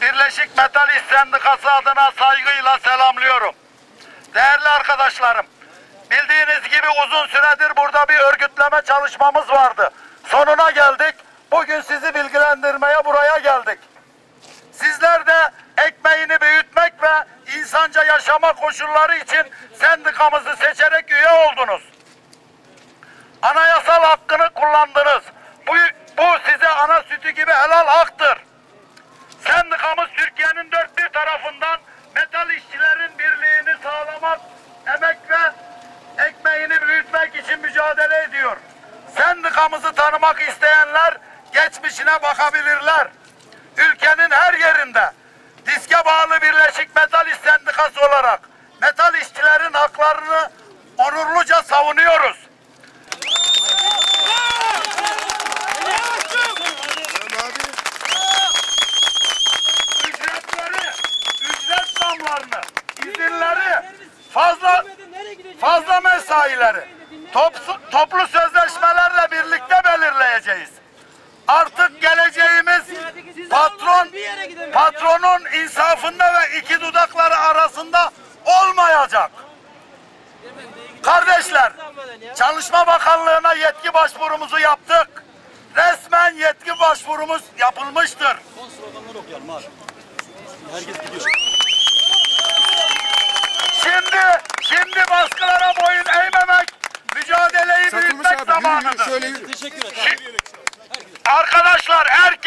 Birleşik Metal Sendikası adına saygıyla selamlıyorum. Değerli arkadaşlarım, bildiğiniz gibi uzun süredir burada bir örgütleme çalışmamız vardı. Sonuna geldik. Bugün sizi bilgilendirmeye buraya geldik. Sizler de ekmeğini büyütmek ve insanca yaşama koşulları için sendikamızı seçerek üye oldunuz. Anayasal hakkını kullandınız. Bu, bu size ana sütü gibi helal haktır. Tarafından metal işçilerin birliğini sağlamak, emek ve ekmeğini büyütmek için mücadele ediyor. Sendikamızı tanımak isteyenler geçmişine bakabilirler. Ülkenin her yerinde diske bağlı Birleşik Metal İş Sendikası olarak metal işçilerin haklarını onurluca savunuyoruz. Fazla mesaileri toplu, toplu sözleşmelerle birlikte belirleyeceğiz. Artık geleceğimiz patron patronun insafında ve iki dudakları arasında olmayacak. Kardeşler, Çalışma Bakanlığı'na yetki başvurumuzu yaptık. Resmen yetki başvurumuz yapılmıştır. Şimdi, zamanıdır. Teşekkür ederim. Arkadaşlar herkes